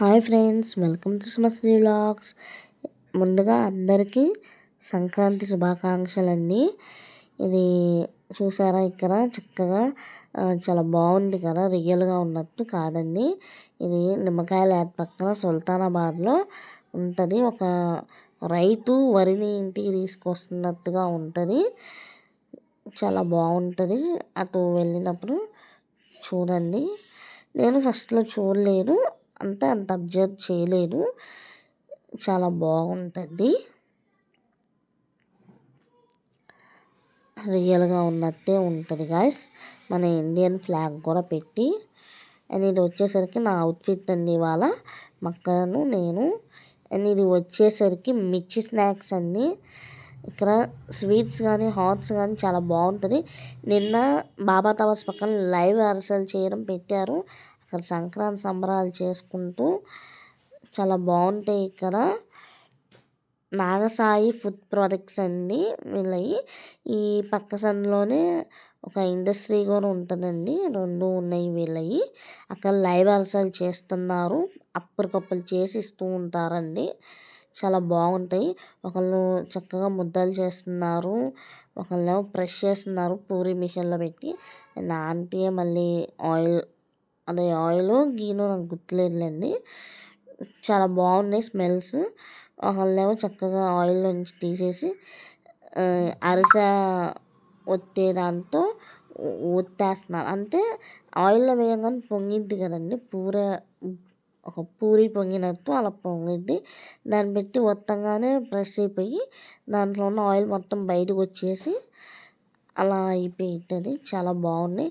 Hi friends welcome to Sumasri vlogs. ముందుగా అందరికీ సంక్రాంతి శుభాకాంక్షలన్నీ ఇది చూసారా ఇక్కడ? చక్కగా చాలా బాగుంది కదా? రియల్గా ఉన్నట్టు కాదండి. ఇది నిమ్మకాయల యాడ్ పక్కన సుల్తానాబాద్లో ఉంటుంది. ఒక రైతు వరిని ఇంటికి తీసుకొస్తున్నట్టుగా ఉంటుంది. చాలా బాగుంటుంది. అటు వెళ్ళినప్పుడు చూడండి. నేను ఫస్ట్లో చూడలేదు. అంతా అంత అబ్జర్వ్ చేయలేదు చాలా బాగుంటుంది. రియల్గా ఉన్నట్టే ఉంటుంది గాయస్. మన ఇండియన్ ఫ్లాగ్ కూడా పెట్టి. అండ్ ఇది వచ్చేసరికి నా అవుట్ఫిట్ అండి ఇవాళ. మక్కను నేను. అండ్ ఇది వచ్చేసరికి మిర్చి స్నాక్స్ అండి. ఇక్కడ స్వీట్స్ కానీ హాట్స్ కానీ చాలా బాగుంటుంది. నిన్న బాబా టవర్స్ పక్కన లైవ్ అరసలు చేయడం పెట్టారు. అక్కడ సంక్రాంతి సంబరాలు చేసుకుంటూ చాలా బాగుంటాయి ఇక్కడ. నాగసాయి ఫుడ్ ప్రొడక్ట్స్ అండి వీళ్ళవి ఈ పక్క సందులోనే ఒక ఇండస్ట్రీ కూడా ఉంటుందండి. రెండు ఉన్నాయి వీళ్ళవి అక్కడ లైవ్ అలసలు చేస్తున్నారు. అప్పటికప్పుడు చేసి ఇస్తూ ఉంటారండి. చాలా బాగుంటాయి. ఒకళ్ళు చక్కగా ముద్దలు చేస్తున్నారు. ఒకళ్ళు ప్రెష్ చేస్తున్నారు. పూరి మిషన్లో పెట్టి. అండ్ ఆంటీ మళ్ళీ ఆయిల్ అదే ఆయిల్ గీనో నాకు గుర్తులేదులేండి. చాలా బాగున్నాయి స్మెల్స్. ఒకళ్ళేమో చక్కగా ఆయిల్ నుంచి తీసేసి అరిస ఒత్తే దాంతో ఒత్తేస్తున్నారు. అంటే ఆయిల్లో వేయగానే పొంగిద్ది కదండి. పూర ఒక పూరి పొంగినట్టు అలా పొంగిద్ది. దాన్ని పెట్టి మొత్తంగానే ప్రెస్ అయిపోయి దాంట్లో ఉన్న ఆయిల్ మొత్తం బయటకు వచ్చేసి అలా అయిపోతుంది చాలా బాగున్నాయి.